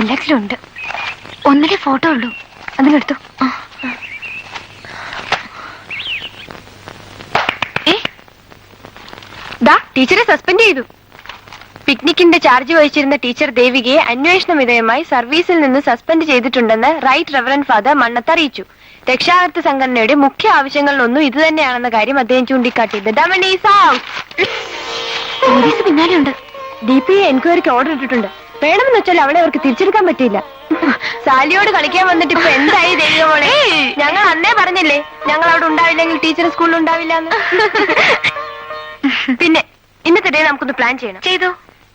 എല്ലാത്തിലും ഉണ്ട് ഒന്നിലെ ഫോട്ടോ ഉള്ളൂ. അതിലെടുത്തു. ദാ ടീച്ചറെ സസ്പെൻഡ് ചെയ്തു. പിക്നിക്കിന്റെ ചാർജ് വഹിച്ചിരുന്ന ടീച്ചർ ദേവികയെ അന്വേഷണ വിധേയമായി സർവീസിൽ നിന്ന് സസ്പെൻഡ് ചെയ്തിട്ടുണ്ടെന്ന് റൈറ്റ് റെവറൻഡ് ഫാദർ മണ്ണത്ത് അറിയിച്ചു. രക്ഷാകർത്ത സംഘടനയുടെ മുഖ്യ ആവശ്യങ്ങളിലൊന്നും ഇത് തന്നെയാണെന്ന കാര്യം അദ്ദേഹം ചൂണ്ടിക്കാട്ടി. പോലീസ് പിന്നാലെയുണ്ട്. ഡി പി എൻക്വയറിക്ക് ഓർഡർ ഇട്ടിട്ടുണ്ട്. വേണമെന്ന് വെച്ചാൽ അവളെ അവർക്ക് തിരിച്ചെടുക്കാൻ പറ്റിയില്ല. സാലിയോട് കളിക്കാൻ വന്നിട്ട് ഇപ്പൊ എന്തായി ദൈവമോളെ മോളെ? ഞങ്ങൾ അന്നേ പറഞ്ഞില്ലേ ഞങ്ങൾ അവിടെ ഉണ്ടാവില്ലെങ്കിൽ ടീച്ചർ സ്കൂളിൽ ഉണ്ടാവില്ല പിന്നെ ഇന്നത്തെ ഡേ നമുക്കൊന്ന് പ്ലാൻ ചെയ്യണം. ചെയ്തു?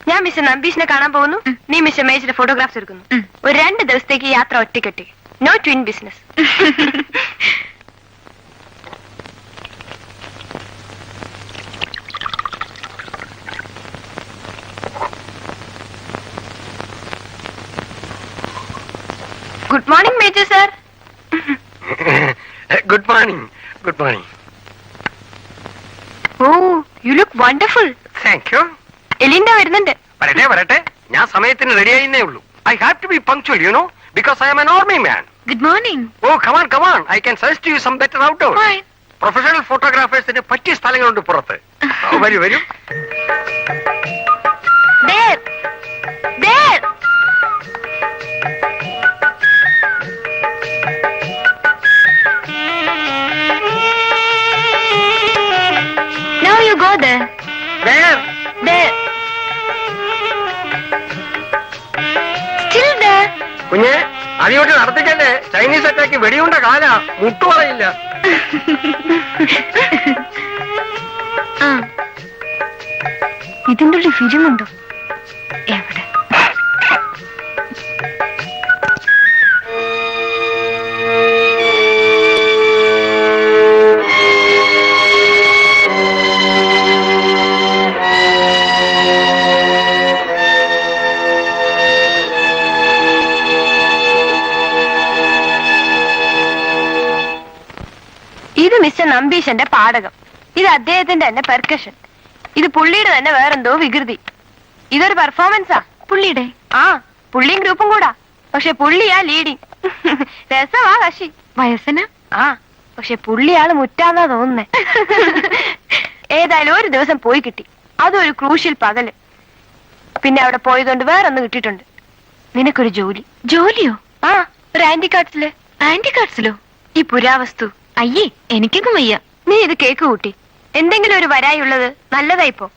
ഞാൻ മിസ്റ്റർ നമ്പീഷിനെ കാണാൻ പോകുന്നു. നീ മിസ്റ്റർ മേജിന്റെ ഫോട്ടോഗ്രാഫ്സ് എടുക്കുന്നു. ഒരു രണ്ട് ദിവസത്തേക്ക് യാത്ര ഒറ്റക്കെട്ടി no twin business good morning major sir good morning good morning oh you look wonderful thank you എലിൻഡ വരുന്നുണ്ട്. വരട്ടെ വരട്ടെ. ഞാൻ സമയത്തിന് റെഡി ആയിരുന്നേ ഉള്ളൂ. I have to be punctual you know because I am an army man good morning oh come on come on I can suggest you some better outdoor professional ഫോട്ടോഗ്രാഫേഴ്സിന് പറ്റിയ സ്ഥലങ്ങളുണ്ട് പുറത്ത്. വരൂ വരൂ. Go there. There. Still there. കുഞ്ഞെ അതിയോട്ട് നടത്തിക്കല്ലേ Chinese attack വെടിയുണ്ട കാല മുട്ടുപറയില്ല ആ. ഇതിന്റെ ഒരു ഫിലിമുണ്ടോ എവിടെ നമ്പീശന്റെ പാടകം. ഇത് അദ്ദേഹത്തിന്റെ തന്നെ പെർക്കഷൻ ഇത് പുള്ളിയുടെ തന്നെ വേറെന്തോ വികൃതി. ഇതൊരു പെർഫോമൻസാ പുള്ളിയുടെ? ആ പുള്ളിയും ഗ്രൂപ്പും കൂടാ. പക്ഷെ പുള്ളിയാ ലീഡിങ് രസമാ കശി വയസ്സന? ആ പക്ഷെ പുള്ളിയാൾ മുറ്റാന്നാ തോന്നുന്നേ. ഏതായാലും ഒരു ദിവസം പോയി കിട്ടി. അതൊരു ക്രൂഷ്യൽ പകൽ. പിന്നെ അവിടെ പോയതുകൊണ്ട് വേറൊന്ന് കിട്ടിയിട്ടുണ്ട്. നിനക്കൊരു ജോലി. ജോലിയോ? ആ ഒരു ആന്റി കാർഡ്സിൽ ആന്റി കാർഡ്സിലോ ഈ പുരാവസ്തു. അയ്യേ എനിക്കൊന്നും വയ്യ. നീ ഇത് കേക്ക് കൂട്ടി. എന്തെങ്കിലും ഒരു വരായുള്ളത് നല്ലതായിപ്പോ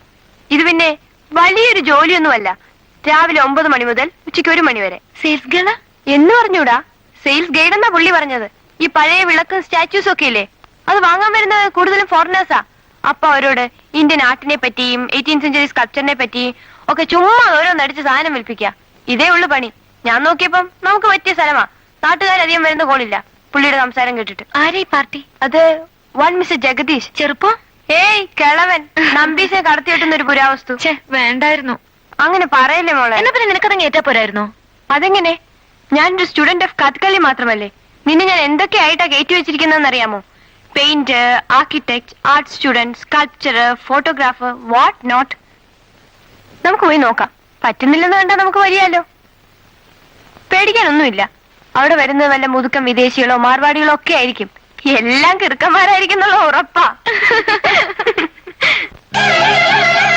ഇത് പിന്നെ വലിയൊരു ജോലിയൊന്നുമല്ല. രാവിലെ ഒമ്പത് മണി മുതൽ ഉച്ചയ്ക്ക് ഒരു മണി വരെ. സെയിൽസ് ഗേള എന്ന് പറഞ്ഞൂടാ. സെയിൽസ് ഗൈഡ് എന്നാ പുള്ളി പറഞ്ഞത്. ഈ പഴയ വിളക്ക് സ്റ്റാച്യൂസ് ഒക്കെ ഇല്ലേ? അത് വാങ്ങാൻ വരുന്ന കൂടുതലും ഫോറിനേഴ്സാ അപ്പൊ അവരോട് ഇന്ത്യൻ ആർട്ടിനെ പറ്റിയും എയ്റ്റീൻ സെഞ്ചുറി സ്കൾപ്ചറിനെ പറ്റിയും ഒക്കെ ചുമ്മാ ഓരോന്ന് ഓരോന്നടിച്ച് സാധനം വിൽപ്പിക്കുക ഇതേ ഉള്ളു പണി. ഞാൻ നോക്കിയപ്പം നമുക്ക് പറ്റിയ സ്ഥലമാ. നാട്ടുകാരധികം വരുന്ന കോളില്ല. പുള്ളിയുടെ സംസാരം കേട്ടിട്ട്. ആരെ പാർട്ടി? അത് വൺ മിസ് ജഗദീഷ്. ചെറുപ്പം? ഏയ് കിളവൻ. നമ്പീസിനെ കടത്തി വെട്ടുന്ന ഒരു പുരാവസ്തു. വേണ്ടായിരുന്നു. അങ്ങനെ പറയല്ലേ മോളെ? എന്നാ പിന്നെ നിനക്കത് ഏറ്റാ പോരായിരുന്നു? അതെങ്ങനെ? ഞാനൊരു സ്റ്റുഡന്റ് ഓഫ് കഥകളി മാത്രമല്ലേ. നിന്നെ ഞാൻ എന്തൊക്കെ ആയിട്ടാ കയറ്റി വെച്ചിരിക്കുന്നതെന്ന് അറിയാമോ paint architect art student sculpture photographer what not നമുക്ക് പോയി നോക്കാം. പറ്റുന്നില്ലെന്ന് കണ്ടാ നമുക്ക് വരിയാലോ? പേടിക്കാനൊന്നുമില്ല. അവിടെ വരുന്നത് വല്ല മുതുക്കം വിദേശികളോ മാർവാടികളോ ഒക്കെ ആയിരിക്കും. എല്ലാം കിറുക്കന്മാരായിരിക്കും എന്നുള്ള ഉറപ്പാ.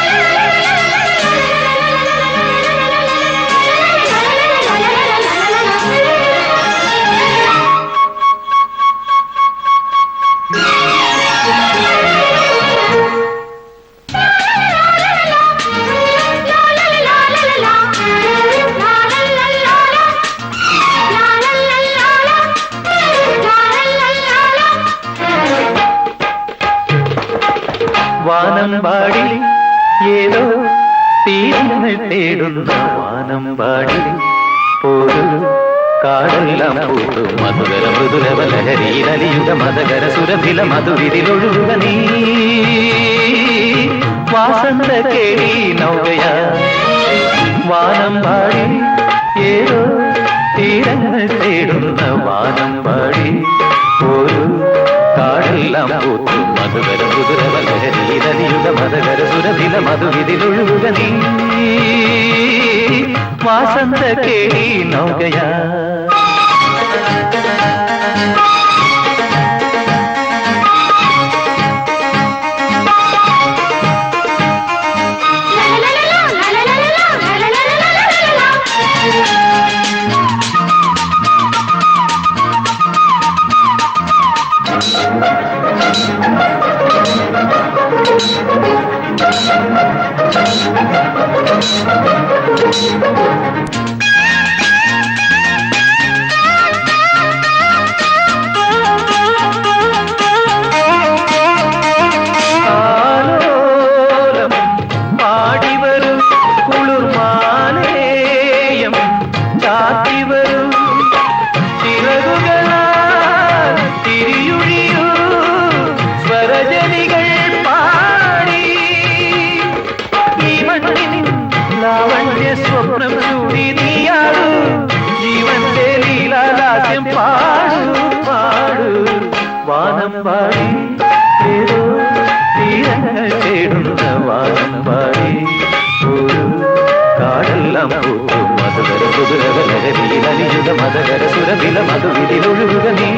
വാനമ്പാടി ഏതോ തീരങ്ങൾ തേടുന്ന. വാനമ്പാടി പോരു കാടെല്ലാം പൂത്തു മധുകര മൃദുര ലഹരിയിലലിയുക മതകര സുരഭില മധുവിരിലൊഴുക നീ. വാസന്ത കേളി നൗകയ. വാനമ്പാടി ഏതോ തീരങ്ങൾ തേടുന്ന. വാനമ്പാടി ഒരു കാടെല്ലാം പൂത്തു മധുകര മധുരവ ലഹരിയിലലിയുക മതകര സുരഭില മധുവിതിലൊഴുകുക നീ വാസന്ത കേളി നൗകയാ വാനം പാടി ഏതോ തീരങ്ങൾ തേടുന്ന വാനം പാടി ഒരു കാടെല്ലാം പൂക്കും മധുകര കുതിരകലഹരിയിലലിയുക മതകര സുരവില മധുവിലൊഴുകുക നീ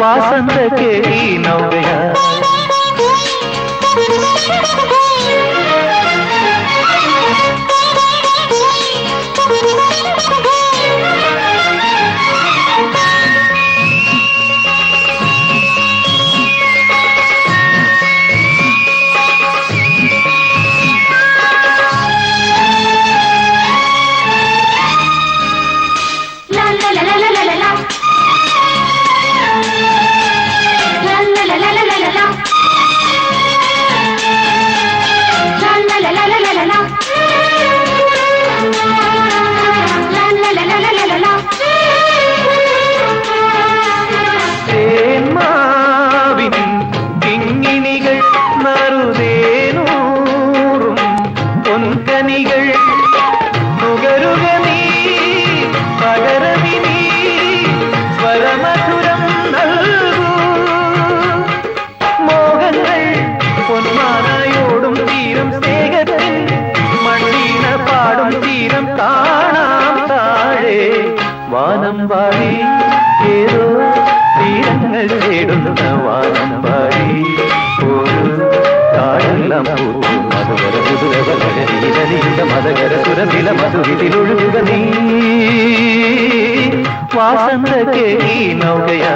വാസന്ത കേളി നൗകയാ തേന്മാവിൻ കാണാം താഴെ വാനം പാടി ഏതോ തീരങ്ങൾ തേടുന്ന വാനം പാടി. ഒരു കാടെല്ലാം പൂക്കും മധുകര കുതിരവലകരിയിലലിയുക മതകര സുരവില മധുവിലൊഴുകുക നീ. വാസന്ത കേളി നൗകയാ.